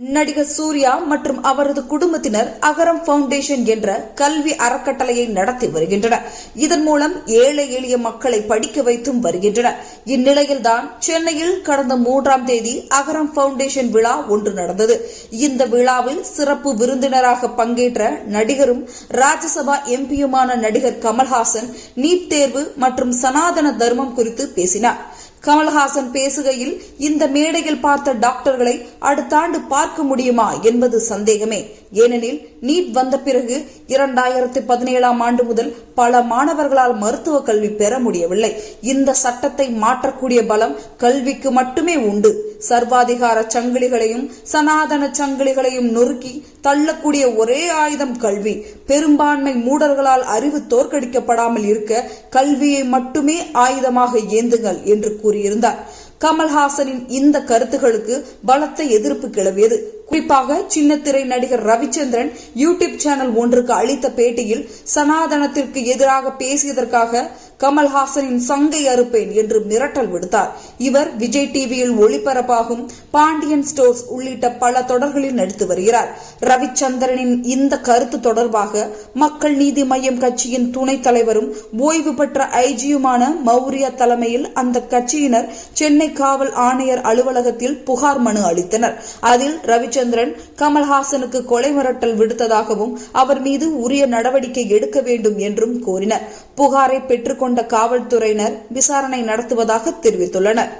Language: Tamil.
நடிகர் சூர்யா மற்றும் அவரது குடும்பத்தினர் அகரம் பவுண்டேஷன் என்ற கல்வி அறக்கட்டளையை நடத்தி வருகின்றனர். இதன் மூலம் ஏழை எளிய மக்களை படிக்க வைத்தும் வருகின்றனர். இந்நிலையில்தான் சென்னையில் கடந்த மூன்றாம் தேதி அகரம் பவுண்டேஷன் விழா ஒன்று நடந்தது. இந்த விழாவில் சிறப்பு விருந்தினராக பங்கேற்ற நடிகரும் ராஜ்யசபா எம்பியுமான நடிகர் கமல்ஹாசன் நீட் தேர்வு மற்றும் சனாதன தர்மம் குறித்து பேசினார். கமல்ஹாசன் பேசுகையில் இந்த மேடையில் பார்த்த டாக்டர்களை அடுத்த ஆண்டு பார்க்க முடியுமா என்பது சந்தேகமே. ஏனெனில் நீட் வந்த பிறகு இரண்டாயிரத்தி பதினேழாம் ஆண்டு முதல் பல மாணவர்களால் மருத்துவ கல்வி பெற முடியவில்லை. இந்த சட்டத்தை மாற்றக்கூடிய பலம் கல்விக்கு மட்டுமே உண்டு. சர்வாதிகார சங்கிலிகளையும் சனாதன சங்கிலிகளையும் நொறுக்கி தள்ளக்கூடிய ஒரே ஆயுதம் கல்வி. பெரும்பான்மை மூடர்களால் அறிவு தோற்கடிக்கப்படாமல் இருக்க கல்வியை மட்டுமே ஆயுதமாக ஏந்துங்கள் என்று கூறியிருந்தார். கமல்ஹாசனின் இந்த கருத்துகளுக்கு பலத்த எதிர்ப்பு கிளவியது குறிப்பாக சின்னத்திரை நடிகர் ரவிச்சந்திரன் யூடியூப் சேனல் ஒன்றுக்கு அளித்த பேட்டியில் சனாதனத்திற்கு எதிராக பேசியதற்காக கமல்ஹாசனின் சங்கை அறுப்பேன் என்று மிரட்டல் விடுத்தார். இவர் விஜய் டிவியில் ஒளிபரப்பாகும் பாண்டியன் ஸ்டோர்ஸ் உள்ளிட்ட பல தொடர்களில் நடித்து வருகிறார். ரவிச்சந்திரனின் இந்த கருத்து தொடர்பாக மக்கள் நீதி மய்யம் கட்சியின் துணைத் தலைவரும் ஓய்வு பெற்ற ஐஜியுமான மௌரியா தலைமையில் அந்த கட்சியினர் சென்னை காவல் ஆணையர் அலுவலகத்தில் புகார் மனு அளித்தனர். அதில் ரவிச்சந்திரன் கமல்ஹாசனுக்கு கொலை மிரட்டல் விடுத்ததாகவும் அவர் மீது உரிய நடவடிக்கை எடுக்க வேண்டும் என்றும் கோரினர். புகாரை பெற்றுக்கொண்ட காவல்துறையினர் விசாரணை நடத்துவதாக தெரிவித்துள்ளனர்